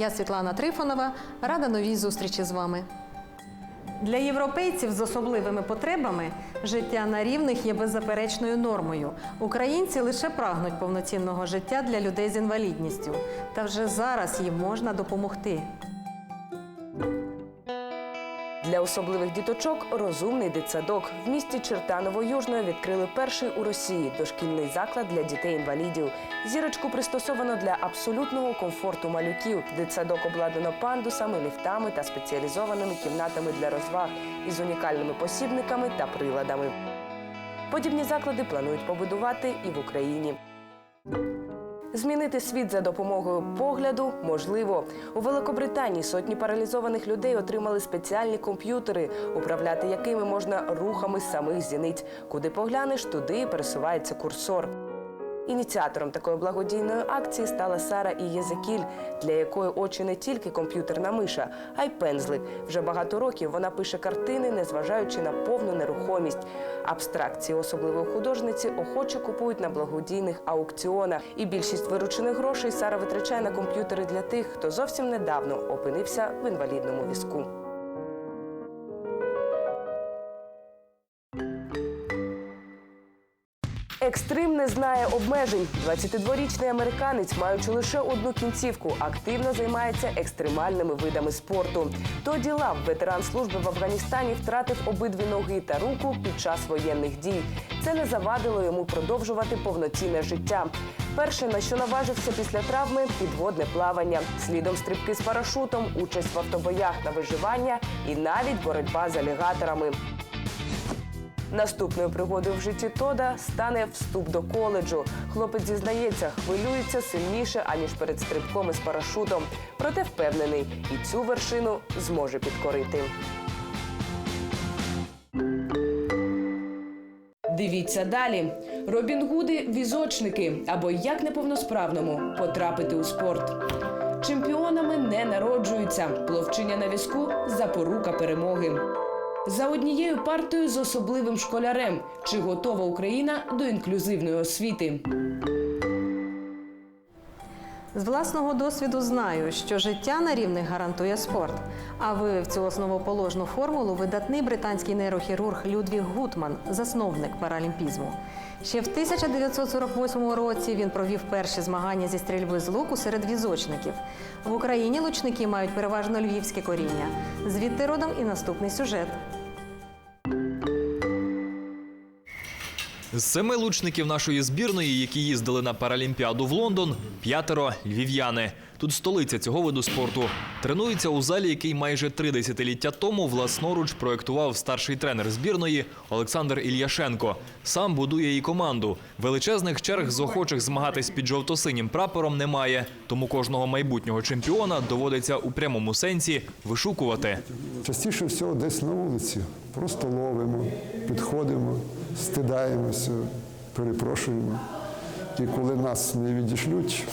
Я Світлана Трифонова, рада новій зустрічі з вами. Для європейців з особливими потребами життя на рівних є беззаперечною нормою. Українці лише прагнуть повноцінного життя для людей з інвалідністю. Та вже зараз їм можна допомогти. Особливих діточок розумний дитсадок. В місті Чертаново-Южної відкрили перший у Росії дошкільний заклад для дітей-інвалідів. Зірочку пристосовано для абсолютного комфорту малюків. Дитсадок обладнано пандусами, ліфтами та спеціалізованими кімнатами для розваг із унікальними посібниками та приладами. Подібні заклади планують побудувати і в Україні. Змінити світ за допомогою погляду можливо. У Великобританії сотні паралізованих людей отримали спеціальні комп'ютери, управляти якими можна рухами самих зіниць. Куди поглянеш, туди пересувається курсор. Ініціатором такої благодійної акції стала Сара Ієзекіль, для якої очі не тільки комп'ютерна миша, а й пензлик. Вже багато років вона пише картини, незважаючи на повну нерухомість. Абстракції особливої художниці охоче купують на благодійних аукціонах. І більшість виручених грошей Сара витрачає на комп'ютери для тих, хто зовсім недавно опинився в інвалідному візку. Екстрим не знає обмежень. 22-річний американець, маючи лише одну кінцівку, активно займається екстремальними видами спорту. Тоді Лав, ветеран служби в Афганістані, втратив обидві ноги та руку під час воєнних дій. Це не завадило йому продовжувати повноцінне життя. Перше, на що наважився після травми підводне плавання, слідом стрибки з парашутом, участь в автобоях на виживання і навіть боротьба з алігаторами. Наступною пригодою в житті Тода стане вступ до коледжу. Хлопець зізнається, хвилюється сильніше аніж перед стрибком із парашутом. Проте впевнений, і цю вершину зможе підкорити. Дивіться далі. Робін Гуди візочники або як неповносправному потрапити у спорт. Чемпіонами не народжуються. Пловчиня на візку запорука перемоги. За однією партою з особливим школярем. Чи готова Україна до інклюзивної освіти? З власного досвіду знаю, що життя на рівних гарантує спорт. А вивів цю основоположну формулу видатний британський нейрохірург Людвіг Гутман, засновник паралімпізму. Ще в 1948 році він провів перші змагання зі стрільби з луку серед візочників. В Україні лучники мають переважно львівське коріння. Звідти родом і наступний сюжет. З семи лучників нашої збірної, які їздили на Паралімпіаду в Лондон, п'ятеро львів'яни. Тут столиця цього виду спорту. Тренуються у залі, який майже три десятиліття тому власноруч проєктував старший тренер збірної Олександр Ільяшенко. Сам будує її команду. Величезних черг з охочих змагатись під жовто-синім прапором немає. Тому кожного майбутнього чемпіона доводиться у прямому сенсі вишукувати. Частіше всього десь на вулиці. Просто ловимо, підходимо, стидаємося, перепрошуємо. І коли нас не відішлють,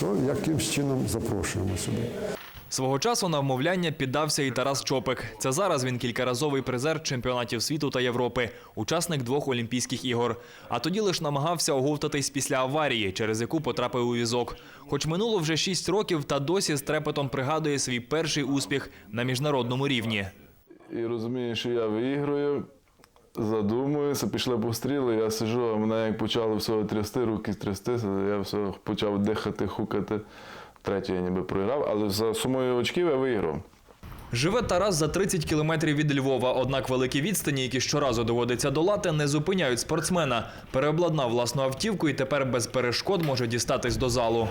то якимсь чином запрошуємо сюди. Свого часу на вмовляння піддався і Тарас Чопик. Це зараз він кількаразовий призер чемпіонатів світу та Європи, учасник двох Олімпійських ігор. А тоді лише намагався оговтатись після аварії, через яку потрапив у візок. Хоч минуло вже шість років, та досі з трепетом пригадує свій перший успіх на міжнародному рівні. і розумію, що я виіграю, задумуюся, пішли постріли, я сижу, а мене як почало все трясти, руки трястися, я все почав дихати, хукати. Третю я ніби програв, але за сумою очків я виграв. Живе Тарас за 30 кілометрів від Львова. Однак великі відстані, які щоразу доводиться долати, не зупиняють спортсмена. Переобладнав власну автівку і тепер без перешкод може дістатись до залу.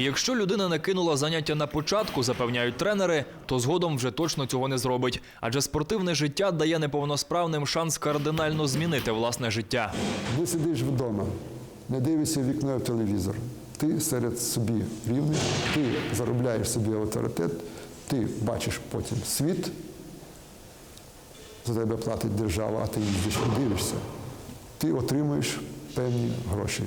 Якщо людина не кинула заняття на початку, запевняють тренери, то згодом вже точно цього не зробить. Адже спортивне життя дає неповносправним шанс кардинально змінити власне життя. Ви сидиш вдома, не дивишся вікно в телевізор. Ти серед собі рівний, ти заробляєш собі авторитет, ти бачиш потім світ за тебе платить держава, а ти їздиш і дивишся. Ти отримуєш певні гроші.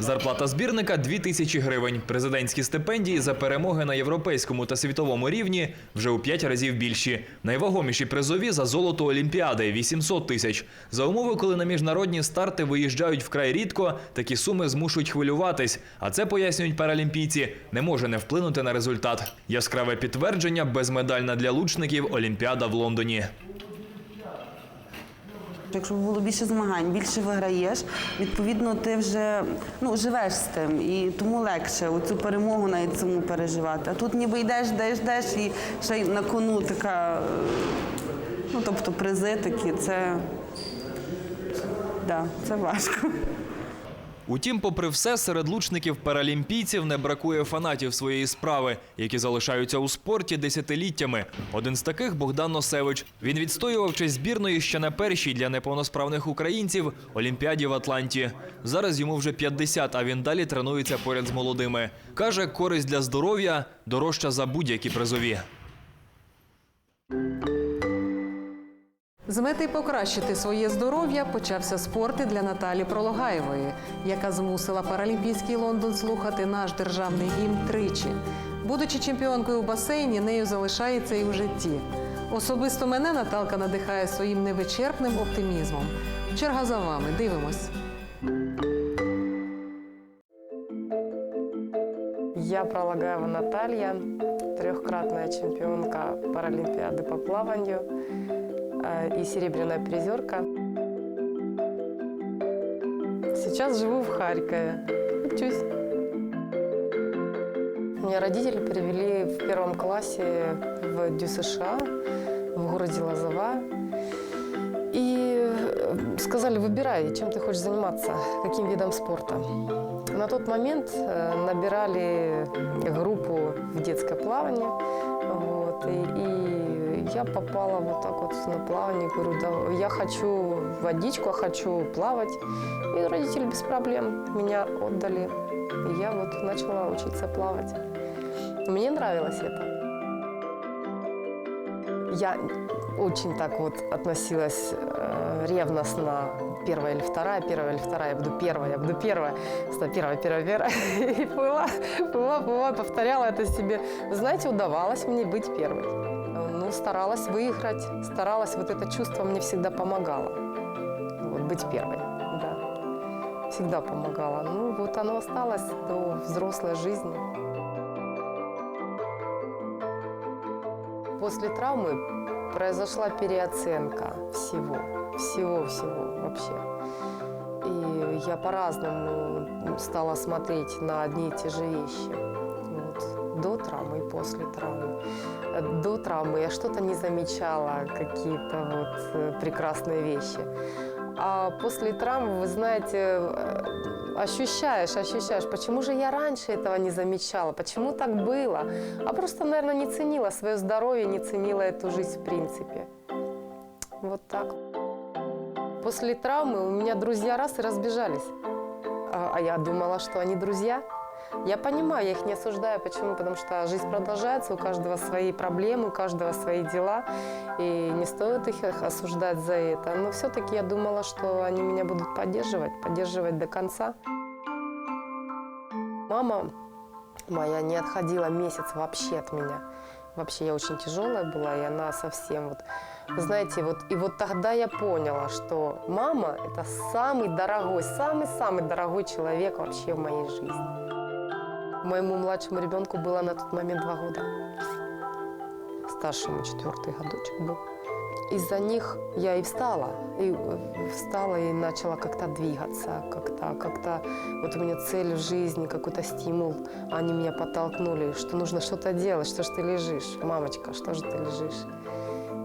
Зарплата збірника 2 тисячі гривень. Президентські стипендії за перемоги на європейському та світовому рівні вже у 5 разів більші. Найвагоміші призові за золото Олімпіади 800 тисяч. За умови, коли на міжнародні старти виїжджають вкрай рідко, такі суми змушують хвилюватись. А це пояснюють паралімпійці, не може не вплинути на результат. Яскраве підтвердження безмедальна для лучників Олімпіада в Лондоні. Якщо б було більше змагань, більше виграєш, відповідно, ти вже ну, живеш з тим, і тому легше оцю перемогу навіть цьому переживати. А тут ніби йдеш, йдеш, йдеш, і ще й на кону така, ну тобто призи такі, це, да, це важко. Утім, попри все, серед лучників паралімпійців не бракує фанатів своєї справи, які залишаються у спорті десятиліттями. Один з таких Богдан Носевич. Він відстоював честь збірної ще на першій для неповносправних українців Олімпіаді в Атланті. Зараз йому вже 50, а він далі тренується поряд з молодими. Каже, користь для здоров'я дорожча за будь-які призові. З мети покращити своє здоров'я почався спорт для Наталі Прологаєвої, яка змусила Паралімпійський Лондон слухати наш державний гімн тричі. Будучи чемпіонкою у басейні, нею залишається і у житті. Особисто мене Наталка надихає своїм невичерпним оптимізмом. Черга за вами, дивимось. Я Пролагаева Наталья, трехкратная чемпионка Паралимпиады по плаванию э, и серебряная призерка. Сейчас живу в Харькове, учусь. Меня родители привели в первом классе в Дю США, в городе Лозова. И э, сказали, выбирай, чем ты хочешь заниматься, каким видом спорта. На тот момент э, набирали группу в детское плавание. Вот, и, и я попала вот так вот на плавание. Говорю, да, я хочу водичку, хочу плавать. И родители без проблем меня отдали. И я вот начала учиться плавать. Мне нравилось это. Я очень так вот относилась э, ревностно. Первая или вторая, первая или вторая, я буду первая, я буду первая. Ста- Первая, первая, первая. И плыла, плыла, плыла, повторяла это себе. Знаете, удавалось мне быть первой. Ну, старалась выиграть, старалась, вот это чувство мне всегда помогало. Вот быть первой, да. Всегда помогало. Ну, вот оно осталось до взрослой жизни. После травмы произошла переоценка всего, всего-всего вообще. И я по-разному стала смотреть на одни и те же вещи. До травмы и после травмы. Э, До травмы я что-то не замечала, какие-то вот э, прекрасные вещи. А после травмы, вы знаете, э, ощущаешь, ощущаешь, почему же я раньше этого не замечала, почему так было. А просто, наверное, не ценила свое здоровье, не ценила эту жизнь в принципе. Вот так. После травмы у меня друзья раз и разбежались. А а я думала, что они друзья. Я понимаю, я их не осуждаю. Почему? Потому что жизнь продолжается, у каждого свои проблемы, у каждого свои дела. И не стоит их осуждать за это. Но все-таки я думала, что они меня будут поддерживать, поддерживать до конца. Мама моя не отходила месяц вообще от меня. Вообще я очень тяжелая была, и она совсем вот... Знаете, вот и вот тогда я поняла, что мама – это самый дорогой, самый-самый дорогой человек вообще в моей жизни. Моему младшему ребенку было на тот момент два года. Старшему четвертый годочек был. Из-за них я и встала, и э, встала и начала как-то двигаться, как-то, как-то, вот у меня цель в жизни, какой-то стимул, они меня подтолкнули, что нужно что-то делать, что ж ты лежишь, мамочка, что же ты лежишь?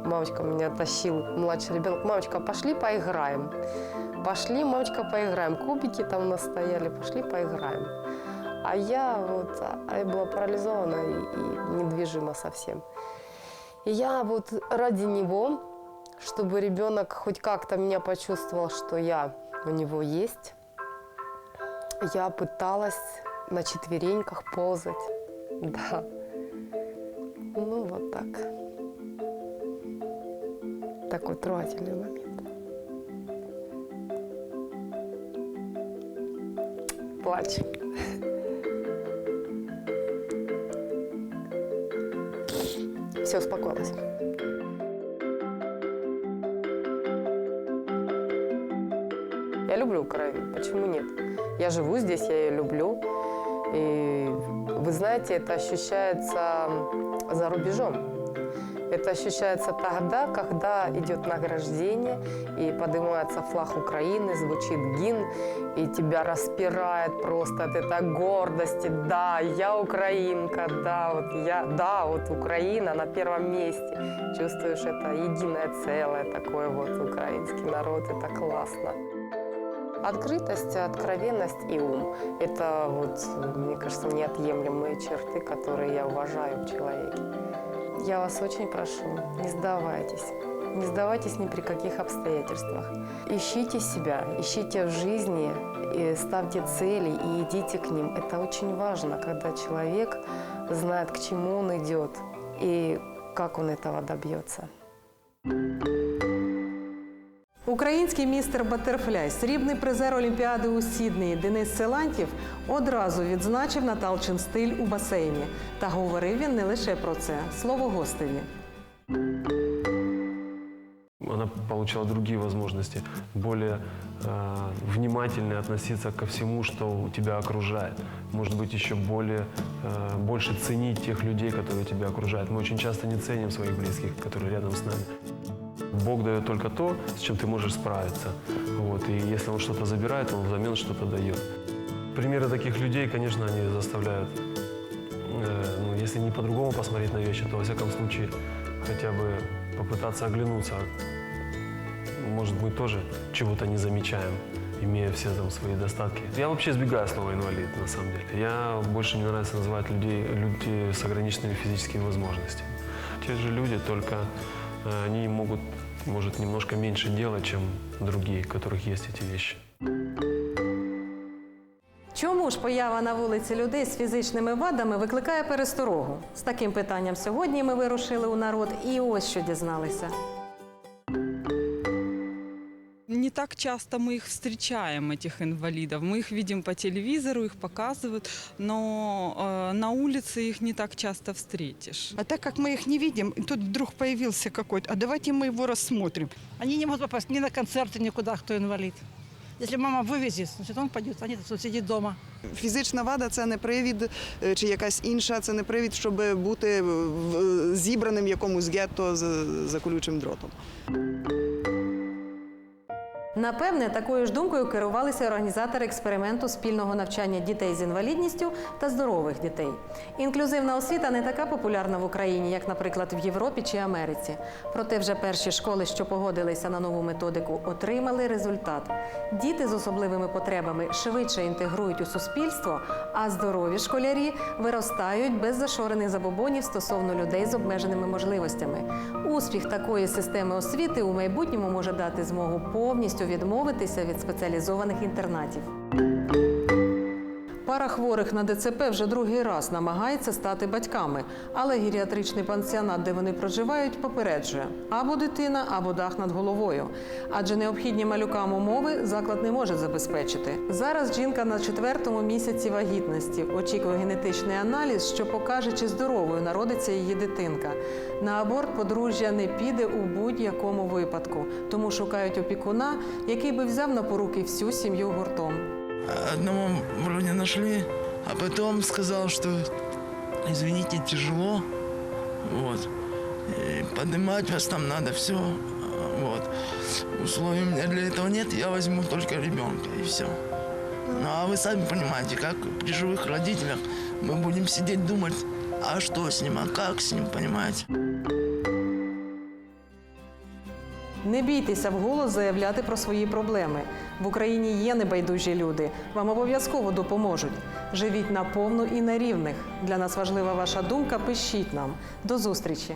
Мамочка меня тащил, младший ребенок, мамочка, пошли поиграем. Пошли, мамочка, поиграем. Кубики там у нас стояли, пошли поиграем. А я вот, а я была парализована и, и недвижима совсем. И я вот ради него, чтобы ребенок хоть как-то меня почувствовал, что я у него есть, я пыталась на четвереньках ползать. Да. Ну, вот так. такой трогательный момент. Плачу. Все, успокоилась. Я люблю Украину, почему нет? Я живу здесь, я ее люблю. И вы знаете, это ощущается за рубежом. Это ощущается тогда, когда идет награждение, и поднимается флаг Украины, звучит гимн, и тебя распирает просто от этой гордости. Да, я украинка, да, вот я, да, вот Украина на первом месте. Чувствуешь это единое целое, такое вот украинский народ, это классно. Открытость, откровенность и ум – это, вот, мне кажется, неотъемлемые черты, которые я уважаю в человеке. Я вас очень прошу, не сдавайтесь. Не сдавайтесь ни при каких обстоятельствах. Ищите себя, ищите в жизни, и ставьте цели и идите к ним. Это очень важно, когда человек знает, к чему он идет и как он этого добьется. Український містер Батерфляй, срібний призер Олімпіади у Сіднеї Денис Силантів одразу відзначив Наталчин стиль у басейні. Та говорив він не лише про це. Слово гостеві. она получала другие возможности, более э, внимательно относиться ко всему, что тебя окружает. Может быть, еще более, э, больше ценить тех людей, которые тебя окружают. Мы очень часто не ценим своих близких, которые рядом с нами. Бог дает только то, с чем ты можешь справиться. Вот. И если Он что-то забирает, Он взамен что-то дает. Примеры таких людей, конечно, они заставляют, э, ну, если не по-другому посмотреть на вещи, то во всяком случае хотя бы попытаться оглянуться. Может, мы тоже чего-то не замечаем, имея все там свои достатки. Я вообще избегаю слова инвалид, на самом деле. Я больше мне нравится называть людей, люди с ограниченными физическими возможностями. Те же люди, только они могут, может, немножко меньше делать, чем другие, у которых есть эти вещи. Чому ж поява на вулиці людей з фізичними вадами викликає пересторогу? З таким питанням сьогодні ми вирушили у народ і ось що дізналися Не так часто мы их встречаем, этих инвалидов. Мы их видим по телевизору, их показывают, но э, на улице их не так часто встретишь. А так как мы их не видим, и тут вдруг появился какой-то, а давайте мы его рассмотрим. Они не могут попасть ни на концерты, никуда, кто инвалид. Если мама вывезет, значит он пойдет, а нет, он сидит дома. Фізична вада це не привід е, чи якась інша, це не привід, щоб бути в- зібраним в якомусь гетто з за колючим дротом. Напевне, такою ж думкою керувалися організатори експерименту спільного навчання дітей з інвалідністю та здорових дітей. Інклюзивна освіта не така популярна в Україні, як, наприклад, в Європі чи Америці. Проте вже перші школи, що погодилися на нову методику, отримали результат. Діти з особливими потребами швидше інтегрують у суспільство, а здорові школярі виростають без зашорених забобонів стосовно людей з обмеженими можливостями. Успіх такої системи освіти у майбутньому може дати змогу повністю відмовитися від спеціалізованих інтернатів. Пара хворих на ДЦП вже другий раз намагається стати батьками, але геріатричний пансіонат, де вони проживають, попереджує або дитина, або дах над головою. Адже необхідні малюкам умови заклад не може забезпечити. Зараз жінка на четвертому місяці вагітності очікує генетичний аналіз, що покаже, чи здоровою народиться її дитинка. На аборт подружжя не піде у будь-якому випадку, тому шукають опікуна, який би взяв на поруки всю сім'ю гуртом. Одного вроде нашли, а потом сказал, что извините, тяжело, вот, и поднимать вас там надо, все, вот. Условий у меня для этого нет, я возьму только ребенка и все. Ну а вы сами понимаете, как при живых родителях мы будем сидеть думать, а что с ним, а как с ним, понимаете? Не бійтеся вголос заявляти про свої проблеми. В Україні є небайдужі люди. Вам обов'язково допоможуть. Живіть наповну і на рівних. Для нас важлива ваша думка. Пишіть нам. До зустрічі.